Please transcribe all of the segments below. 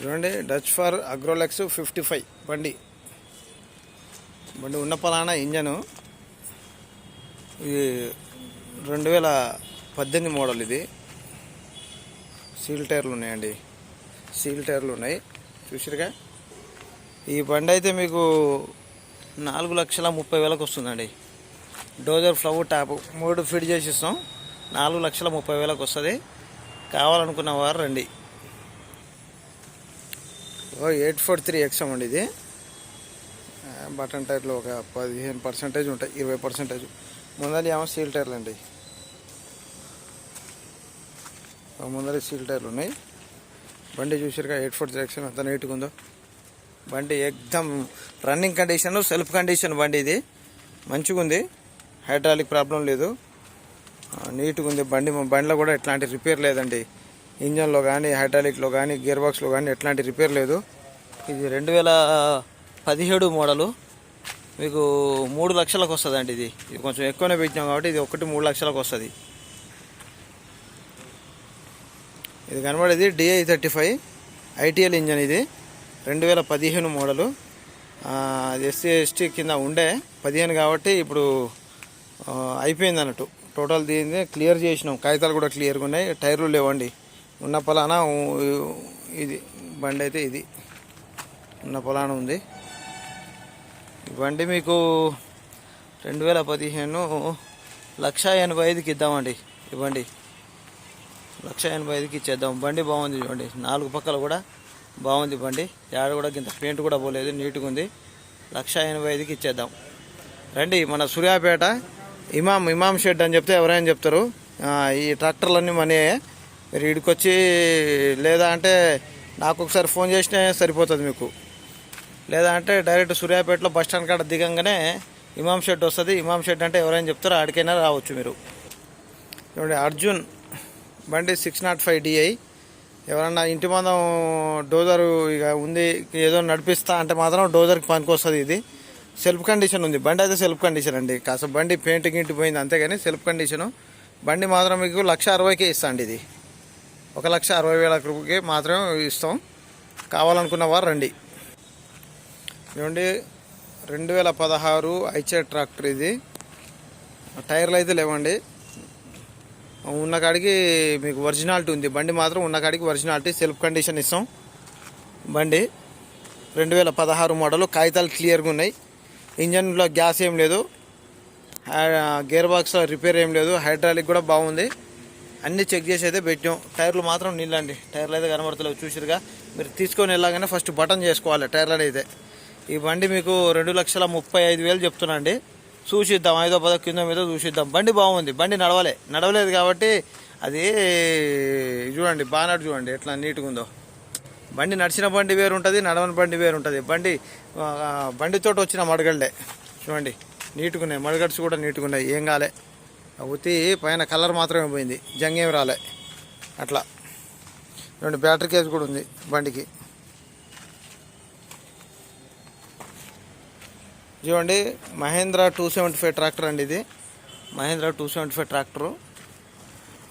చూడండి Deutz Fahr Agrolux fifty five బండి. బండి ఉన్న పలానా ఇంజను. ఇది రెండు వేల పద్దెనిమిది మోడల్ ఇది. సీల్ టైర్లు ఉన్నాయండి. సీల్ టైర్లు ఉన్నాయి. చూసిరుగా? ఈ బండి అయితే మీకు నాలుగు లక్షల ముప్పై వేలకు వస్తుందండి. డోజర్ ఫ్లవర్ ట్యాప్ మూడు ఫిట్ చేసి ఇస్తాం. నాలుగు లక్షల ముప్పై వేలకు వస్తుంది. కావాలనుకున్న వారు రండి. O eight four three XM అండి ఇది. బటన్ టైర్లు ఒక పదిహేను పర్సెంటేజ్ ఉంటాయి ఇరవై పర్సెంటేజ్. ముందర ఏమో సీల్ టైర్లు అండి. ముందర సీల్ టైర్లు ఉన్నాయి. బండి చూసారుగా ఎయిట్ ఫోర్ త్రీ ఎక్స్ ఎంత నీట్గా ఉందో. బండి ఎక్దమ్ రన్నింగ్ కండిషన్ సెల్ఫ్ కండిషన్ బండి ఇది. మంచిగా ఉంది. హైడ్రాలిక్ ప్రాబ్లం లేదు. నీట్గా ఉంది. బండి బండిలో కూడా ఎట్లాంటి రిపేర్ లేదండి. ఇంజన్లో కానీ హైడ్రాలిక్లో కానీ గియర్ బాక్స్లో కానీ ఎట్లాంటి రిపేర్ లేదు. ఇది రెండు వేల పదిహేడు మోడలు. మీకు మూడు లక్షలకు వస్తుందండి ఇది. ఇది కొంచెం ఎక్కువనే పెట్టినాం కాబట్టి ఇది ఒకటి మూడు లక్షలకు వస్తుంది. ఇది కనబడేది DI thirty five ITL engine ఇది. రెండు వేల పదిహేను మోడలు. అది ఎస్సీ ఎస్టీ కింద ఉండే. పదిహేను కాబట్టి ఇప్పుడు అయిపోయింది అన్నట్టు. టోటల్ దీని క్లియర్ చేసినాం. కాగితాలు కూడా క్లియర్గా ఉన్నాయి. టైర్లు లేవండి. ఉన్న పలానా ఇది బండి అయితే ఇది. ఉన్న పొలాన ఉంది. ఈ బండి మీకు రెండు వేల పదిహేను లక్ష ఎనభై ఐదుకి ఇద్దామండి ఈ బండి. లక్ష ఎనభై ఐదుకి ఇచ్చేద్దాం. బండి బాగుంది చూడండి. నాలుగు పక్కల కూడా బాగుంది బండి. యాడ కూడా ఇంత పెయింట్ కూడా పోలేదు నీట్గా ఉంది. లక్ష ఎనభై ఐదుకి ఇచ్చేద్దాం. రండి మన సూర్యాపేట ఇమాం ఇమాం షెడ్ అని చెప్తే ఎవరైనా చెప్తారు. ఈ ట్రాక్టర్లన్నీ మనే మీరు ఇడికొచ్చి లేదా అంటే నాకు ఒకసారి ఫోన్ చేసినా సరిపోతుంది మీకు. లేదా అంటే డైరెక్ట్ సూర్యాపేటలో బస్ స్టాండ్ కాడ దిగంగానే ఇమాం షెడ్ వస్తుంది. ఇమాం షెడ్ అంటే ఎవరైనా చెప్తారో ఆడికైనా రావచ్చు మీరు. చూడండి అర్జున్ బండి సిక్స్ నాట్ ఫైవ్ డిఐ ఎవరన్నా ఇంటి మందం డోజర్ ఇక ఉంది ఏదో నడిపిస్తా అంటే మాత్రం డోజర్కి పనికొస్తుంది ఇది. సెల్ఫ్ కండిషన్ ఉంది. బండి అయితే సెల్ఫ్ కండిషన్ అండి. కాస్త బండి పెయింట్ గింటి పోయింది అంతేగాని సెల్ఫ్ కండిషను. బండి మాత్రం మీకు లక్ష అరవైకే ఇస్తా అండి ఇది. ఒక లక్ష అరవై వేల రూపాయకి మాత్రమే ఇస్తాం. కావాలనుకున్న వారు రండి. ఏమండి రెండు వేల పదహారు ఐచే ట్రాక్టర్ ఇది. టైర్లు అయితే లేవండి. ఉన్న కాడికి మీకు ఒరిజినాలిటీ ఉంది. బండి మాత్రం ఉన్న కాడికి ఒరిజినాలిటీ సెల్ఫ్ కండిషన్ ఇస్తాం. బండి రెండు వేల పదహారు మోడల్ కాగితాలు క్లియర్గా ఉన్నాయి. ఇంజన్లో గ్యాస్ ఏం లేదు. గేర్ బాక్స్ రిపేర్ ఏం లేదు. హైడ్రాలిక్ కూడా బాగుంది. అన్నీ చెక్ చేసి అయితే పెట్టాం. టైర్లు మాత్రం నీళ్ళండి. టైర్లు అయితే కనబడతలేవు. చూసిరుగా? మీరు తీసుకొని వెళ్ళగానే ఫస్ట్ బటన్ చేసుకోవాలి టైర్లని అయితే. ఈ బండి మీకు రెండు లక్షల ముప్పై ఐదు వేలు చెప్తున్నాండి. చూసిద్దాం. ఐదో పదో కింద మీద చూసిద్దాం. బండి బాగుంది. బండి నడవలే. నడవలేదు కాబట్టి అది చూడండి. బానట్ చూడండి ఎట్లా నీట్గా ఉందో. బండి నడిచిన బండి వేరు ఉంటుంది నడవని బండి వేరు ఉంటుంది బండి బండితోటి వచ్చిన మడగళ్ళే. చూడండి. నీట్గా ఉన్నాయి మడగడ్స్ కూడా నీట్గా ఉన్నాయి ఏం కాలే. ఉత్తి పైన కలర్ మాత్రమే పోయింది. జంగేం రాలే. అట్లా. రెండు బ్యాటరీ కేజ్ కూడా ఉంది బండికి. చూడండి Mahindra two seventy five tractor అండి ఇది. Mahindra two seventy five tractor.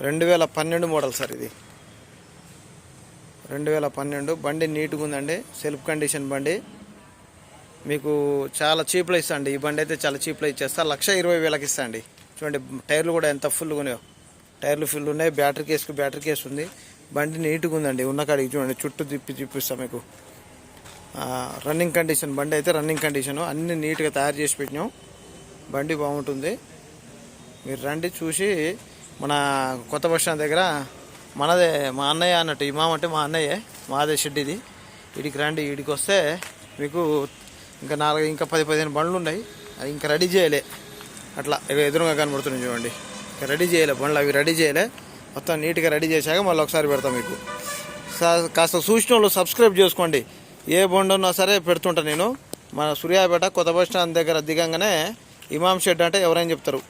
రెండు వేల పన్నెండు మోడల్ సార్ ఇది. రెండు వేల పన్నెండు. బండి నీట్గా ఉందండి. సెల్ఫ్ కండిషన్ బండి. మీకు చాలా చీప్లో ఇస్తా అండి. ఈ బండి అయితే చాలా చీప్లో ఇచ్చేస్తా. లక్ష ఇరవై వేలకి ఇస్తా అండి. చూడండి టైర్లు కూడా ఎంత ఫుల్గా ఉన్నాయో. టైర్లు ఫుల్ ఉన్నాయి బ్యాటరీ కేసుకు బ్యాటరీ కేసు ఉంది. బండి నీట్గా ఉందండి ఉన్న కాడికి చూడండి చుట్టూ తిప్పి చూపిస్తాం మీకు. రన్నింగ్ కండిషన్ బండి అయితే రన్నింగ్ కండిషను అన్ని నీట్గా తయారు చేసి పెట్టినాం. బండి బాగుంటుంది. మీరు రండి చూసి మన కొత్త బస్ స్టాండ్ దగ్గర మనదే మా అన్నయ్య అన్నట్టు ఇమాం అంటే మా అన్నయ్యే మాదే షెడ్ ఇది వీడికి రండి ఇడికి వస్తే మీకు ఇంకా నాలుగు ఇంకా పది పదిహేను బండ్లు ఉన్నాయి. అది ఇంకా రెడీ చేయలే. అట్లా ఇక ఎదురుగా కనబడుతున్నాయి చూడండి. రెడీ చేయలే బండ్లు అవి రెడీ చేయలే. మొత్తం నీట్గా రెడీ చేశాక మళ్ళీ ఒకసారి పెడతాం మీకు. కాస్త చూసిన వాళ్ళు సబ్స్క్రైబ్ చేసుకోండి. ఏ బండి ఉన్నా సరే పెడుతుంటా నేను. మన సూర్యాపేట కొత్త బస్ స్టాండ్ దగ్గర దిగంగానే ఇమాం షెడ్ అంటే ఎవరైనా చెప్తారు.